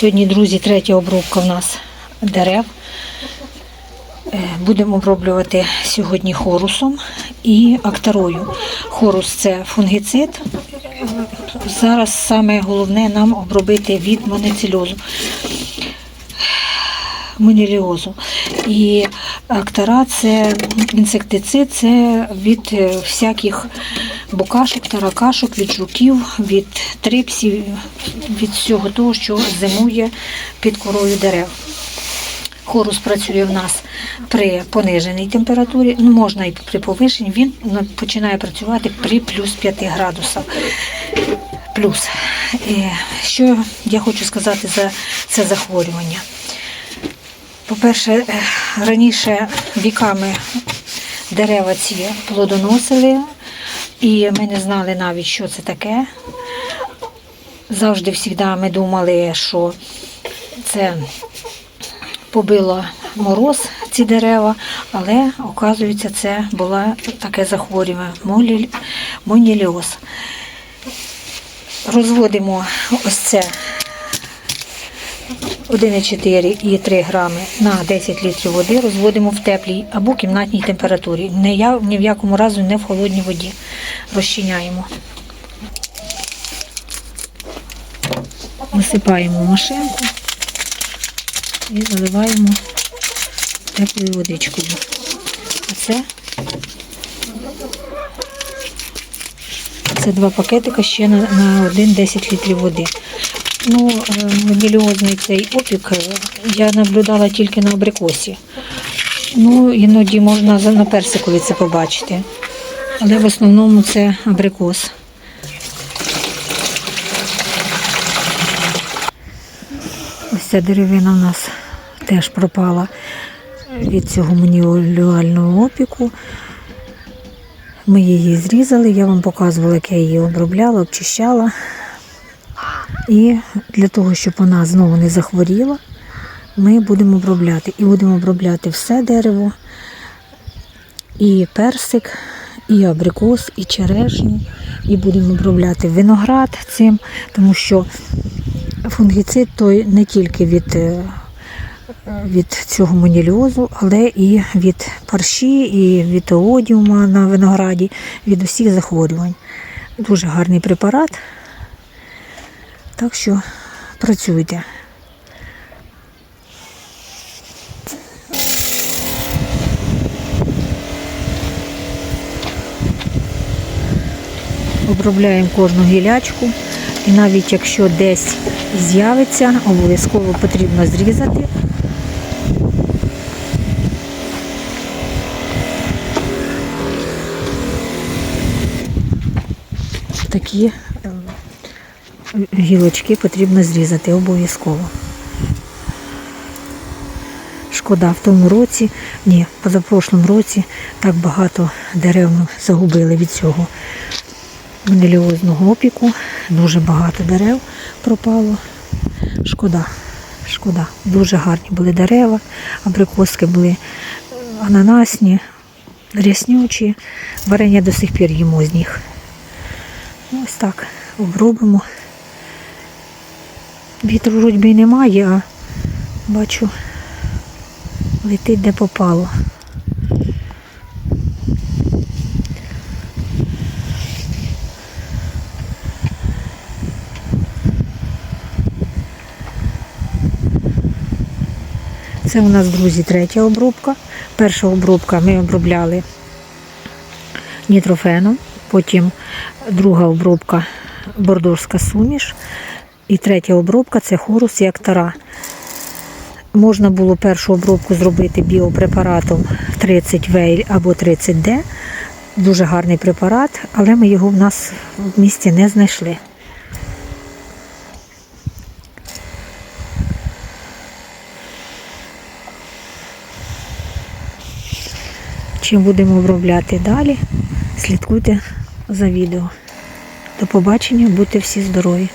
Сьогодні, друзі, третя обробка в нас дерев. Е, Будемо оброблювати сьогодні хорусом і актарою. Хорус це фунгіцид. Зараз саме головне нам обробити від моноцильозу, моніліозу. І актара це інсектицид, це від е, всяких букашок, таракашок, від жуків, від трипсів, від всього того, що зимує під корою дерев. Хорус працює в нас при пониженій температурі, ну можна і при повишенні, він ну, починає працювати при плюс 5 градусах. Плюс. Що я хочу сказати за це захворювання? По-перше, е, раніше віками дерева ці плодоносили, і ми не знали навіть, що це таке. Завжди завжди ми думали, що це побило мороз ці дерева, але оказується, це було таке захворювання моніліоз. Розводимо ось це 1,4 і 3 грами на 10 літрів води, розводимо в теплій або кімнатній температурі. Ні, в якому разу не в холодній воді. Розчиняємо. Висипаємо машинку і заливаємо теплою водичкою. А це, два пакетика ще на 1-10 літрів води. Ну, е, моніліозний цей опік е, я наблюдала тільки на абрикосі. Ну, іноді можна на персикові це побачити. Але в основному це абрикос. Ось ця деревина у нас теж пропала від цього маніолюального опіку. Ми її зрізали, я вам показувала, як я її обробляла, обчищала. І для того, щоб вона знову не захворіла, ми будемо обробляти. І будемо обробляти все дерево, і персик, і абрикос, і черешню. І будемо обробляти виноград цим, тому що фунгіцид той не тільки від, е, від цього моніліозу, але і від парші, і від оодіума на винограді, від усіх захворювань. Дуже гарний препарат. Так що працюйте. Обробляємо кожну гілячку. І навіть якщо десь з'явиться, обов'язково потрібно зрізати. Такі гілочки потрібно зрізати обов'язково. Шкода, в тому році, ні, позапрошлому році так багато дерев загубили від цього монеліозного опіку. Дуже багато дерев пропало. Шкода, шкода. Дуже гарні були дерева, абрикоски були ананасні, ряснючі. Варення до сих пір їмо з них. Ось так обробимо. Вітру вроді немає, а бачу, летить де попало. Це у нас, друзі, третя обробка. Перша обробка ми обробляли нітрофеном, потім друга обробка бордорська суміш. І третя обробка це хорус і актара. Можна було першу обробку зробити біопрепаратом 30 вейль або 30D. Дуже гарний препарат, але ми його в нас в місті не знайшли. Чим будемо обробляти далі, слідкуйте за відео. До побачення, будьте всі здорові!